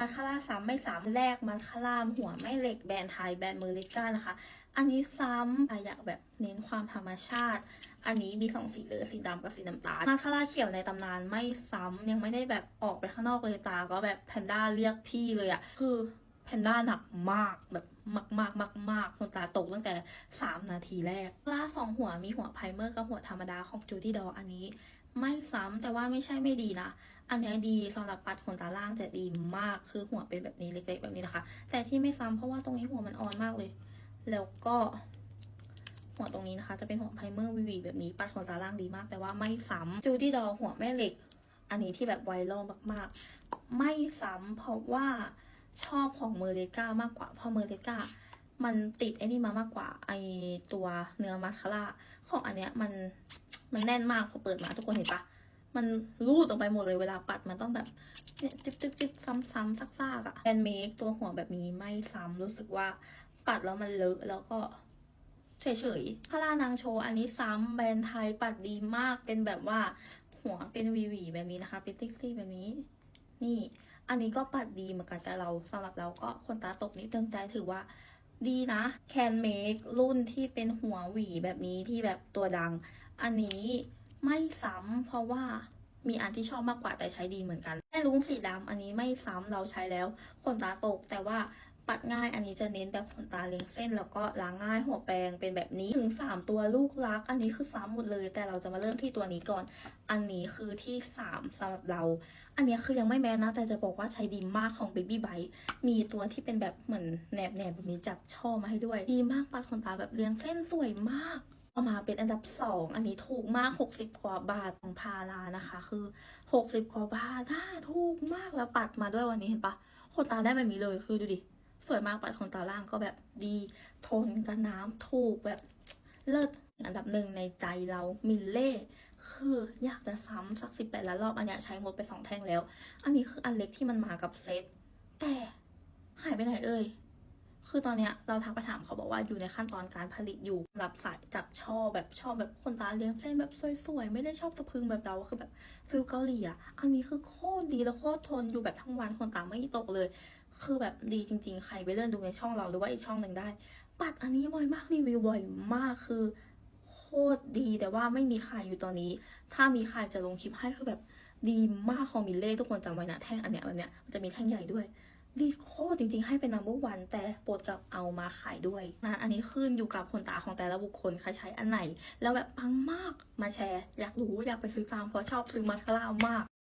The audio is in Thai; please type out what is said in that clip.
มาคาร่าซ้ำไม่ซ้ำแรกมาคาร่าหัวไม่เหล็กแบรนด์ไทยแบรนด์เมอริกานะคะ อันนี้ซ้ำอะอยากแบบเน้นความธรรมชาติ อันนี้มีสองสีเลยสีดำกับสีน้ำตาลมาคาร่าเขียวในตำนานไม่ซ้ำยังไม่ได้แบบออกไปข้างนอกเลยตา ก็แบบแพนด้าเรียกพี่เลยอะคือแพนด้าหนักมากแบบมากมากมากมากคนตาตกตั้งแต่สามนาทีแรกล่าสองหัวมีหัวไพรเมอร์กับหัวธรรมดาของจูดี้ดออันนี้ ไม่ซ้ำแต่ว่าไม่ใช่ไม่ดีนะ อันนี้ดีสำหรับปัดขนตาล่างจะดีมากคือหัวเป็นแบบนี้เล็กๆแบบนี้นะคะ แต่ที่ไม่ซ้ำเพราะว่าตรงนี้หัวมันอ่อนมากเลย แล้วก็หัวตรงนี้นะคะ จะเป็นหัวไพรเมอร์วีวีแบบนี้ปัดขนตาล่างดีมาก แต่ว่าไม่ซ้ำจูดี้ดอหัวแม่เหล็ก อันนี้ที่แบบไวรัลมากๆ ไม่ซ้ำเพราะว่าชอบของเมอร์เลกามากกว่าเพราะเมอร์เลก้า มันติดไอ้นี่มามากกว่าไอตัวเนื้อมัสคาร่าของอันเนี้ยมันมันแน่นมากพอเปิดมาทุกคนเห็นปะมันรูดออกไปหมดเลยเวลาปัดมันต้องแบบเนี่ยจิ๊บจิ๊บจิ๊บซ้ำๆซากๆอะแอนเมคตัวหัวแบบนี้ไม่ซ้ำรู้สึกว่าปัดแล้วมันเลอะแล้วก็เฉยๆคาร่านางโชว์อันนี้ซ้ำแบรนด์ไทยปัดดีมากเป็นแบบว่าหัวเป็นวีวีแบบนี้นะคะ เป็นติ๊กซี่แบบนี้ นี่ อันนี้ก็ปัดดีเหมือนกันแต่เราสำหรับเราก็คนตาตกนิดนึงแต่ถือว่า ดีนะแคนเมครุ่นที่เป็นหัวหวีแบบนี้ที่แบบตัวดัง อันนี้ไม่ซ้ำเพราะว่ามีอันที่ชอบมากกว่าแต่ใช้ดีเหมือนกันแม่ลุงสีดำอันนี้ไม่ซ้ำเราใช้แล้วขนตาตกแต่ว่า ปัดง่ายอันนี้จะเน้นแบบขนตาเลี้ยงเส้น แล้วก็ล้างง่ายหัวแปรงเป็นแบบนี้ถึงสามตัวลูกรัก อันนี้คือซ้ำหมดเลย แต่เราจะมาเริ่มที่ตัวนี้ก่อน อันนี้คือที่สามสำหรับเรา อันนี้คือยังไม่แม้นะ แต่จะบอกว่าใช้ดีมากของ Baby b i t e มีตัวที่เป็นแบบเหมือนแหนบแหนบแบบนี้จับช่อมาให้ด้วย ดีมากปัดขนตาแบบเลี้ยงเส้นสวยมากเอามาเป็นอันดับสองอันนี้ถูกมาก 60 กว่าบาทของพารานะคะ คือ 60 กว่าบาทน่าถูกมากแล้วปัดมาด้วยวันนี้เห็นปะขนตาได้แบบนี้เลยคือดูดิ สวยมากปัดขนตาล่างก็แบบดีทนกับน้ำถูกแบบเลิศอันดับหนึ่งในใจเรามิลเล่คืออยากจะซ้ำสักสิบแปดล้านรอบอันเนี้ยใช้หมดไปสองแท่งแล้ว อันนี้คืออันเล็กที่มันมากับเซตแต่หายไปไหนเอ่ยคือตอนเนี้ยเราทักไปถามเขาบอกว่าอยู่ในขั้นตอนการผลิตอยู่รับสายจับช่อแบบชอบแบบคนตาเลี้ยงเส้นแบบสวยๆ ไม่ได้ชอบสะพึงแบบเราคือแบบฟิลเกาหลีอะอันนี้คือโคตรดีแล้วโคตรทนอยู่แบบทั้งวันคนตาไม่ตกเลย คือแบบดีจริง ๆ ใครไปเลื่อนดูในช่องเราหรือว่าอีกช่องหนึ่งได้ ปัดอันนี้บ่อยมากรีวิวบ่อยมากคือโคตรดีแต่ว่าไม่มีขายอยู่ตอนนี้ ถ้ามีขายจะลงคลิปให้คือแบบดีมากของมิลเล่ทุกคนจำไว้นะแท่งอันเนี้ยแบบเนี้ยมันจะมีแท่งใหญ่ด้วยดีโคตรจริงๆ ให้เป็น number one แต่โปรดกลับเอามาขายด้วยนะอันนี้ขึ้นอยู่กับคนตาของแต่ละบุคคลใครใช้อันไหน แล้วแบบปังมากมาแชร์ อยากรู้อยากไปซื้อตามเพราะชอบซื้อมาคาร่ามาก